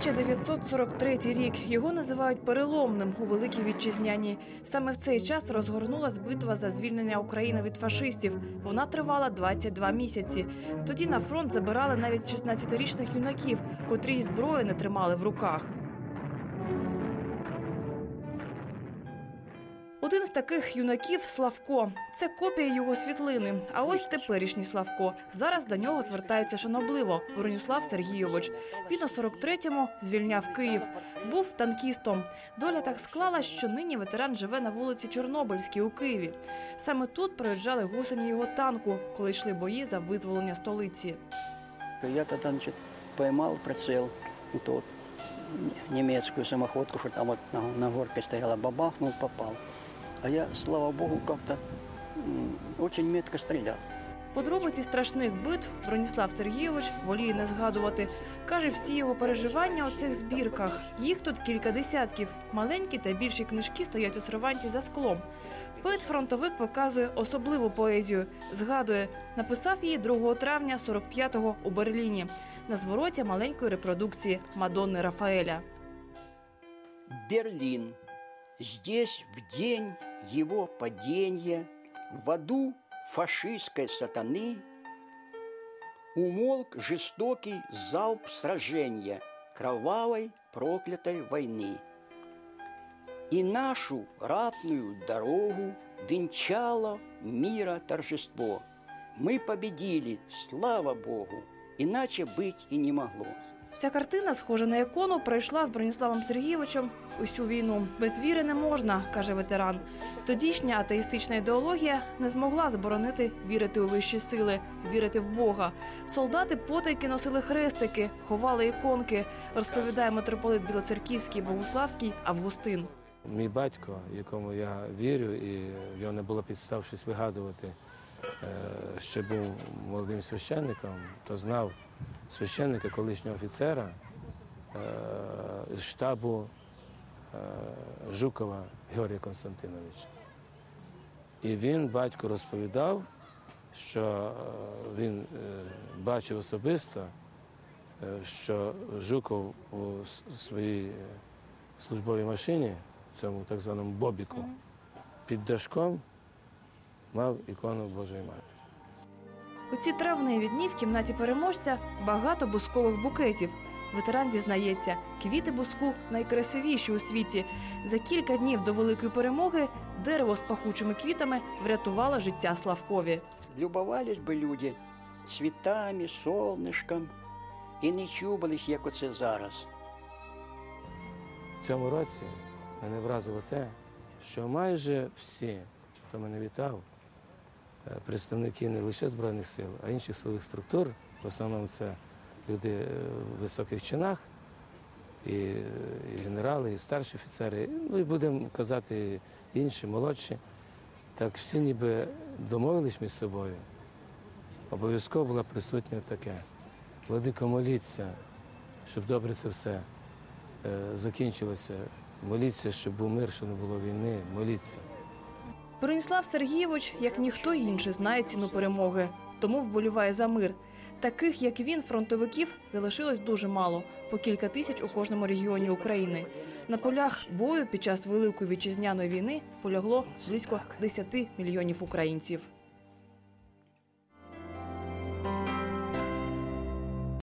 1943 рік його називають переломним у великій вітчизняній. Саме в цей час розгорнулась битва за звільнення України від фашистів. Вона тривала 22 місяці. Тоді на фронт забирали навіть 16-річних юнаків, котрі й зброї не тримали в руках. Один з таких юнаків Славко. Це копія його світлини. А ось теперішній Славко. Зараз до нього звертаються шанобливо. Броніслав Сергійович. Він у 43-му звільняв Київ. Був танкістом. Доля так склалась, що нині ветеран живе на вулиці Чорнобильській у Києві. Саме тут проїжджали гусені його танку, коли йшли бої за визволення столиці. Я тогда, значит, поймал прицел, вот самоходку, что там вот на, горке стояла, бабахнул, попал. А я, слава богу, как-то очень метко стрелял. Подробиці страшних битв Броніслав Сергійович воліє не згадувати. Каже, всі його переживання у цих збірках. Їх тут кілька десятків. Маленькі та більші книжки стоять у серванті за склом. Поет-фронтовик показує особливу поезію. Згадує, написав її 2 травня 45-го у Берліні на звороті маленької репродукції Мадонни Рафаеля. Берлин. Здесь в день его падения в аду фашистской сатаны умолк жестокий залп сражения кровавой проклятой войны. И нашу ратную дорогу венчало мира торжество. Мы победили, слава Богу, иначе быть и не могло. Ця картина, схожа на ікону, пройшла з Броніславом Сергійовичем усю війну. Без віри не можна, каже ветеран. Тодішня атеїстична ідеологія не змогла заборонити вірити у вищі сили, вірити в Бога. Солдати потайки носили хрестики, ховали іконки, розповідає митрополит Білоцерківський, Богуславський Августин. Мій батько, якому я вірю, і в нього не було підстав щось вигадувати, е, ще був молодим священником, то знав священника, колишнього офіцера е, з штабу е, Жукова Георгія Константиновича. І він, батько, розповідав, що е, він бачив особисто, що Жуков у своїй службовій машині, цьому так званому Бобіку, під дашком мав ікону Божої Матері. У ці травневі дні в кімнаті переможця багато бускових букетів. Ветеран зізнається, квіти буску найкрасивіші у світі. За кілька днів до великої перемоги дерево з пахучими квітами врятувало життя Славкові. Любовались би люди цвітами, солнышком і не чубались, як оце зараз. В цьому році мене вразило те, що майже всі, хто мене вітав, е, представники не лише Збройних сил, а інших силових структур, в основному це люди е, в високих чинах, і, і генерали, і старші офіцери, ну і будемо казати інші, молодші. Так всі ніби домовились між собою. Обов'язково було присутнє таке. Владико, моліться, щоб добре це все е, закінчилося. Моліться, щоб був мир, щоб не було війни. Моліться. Броніслав Сергійович, як ніхто інший, знає ціну перемоги, тому вболіває за мир. Таких, як він, фронтовиків залишилось дуже мало по кілька тисяч у кожному регіоні України. На полях бою під час Великої вітчизняної війни полягло близько 10 мільйонів українців.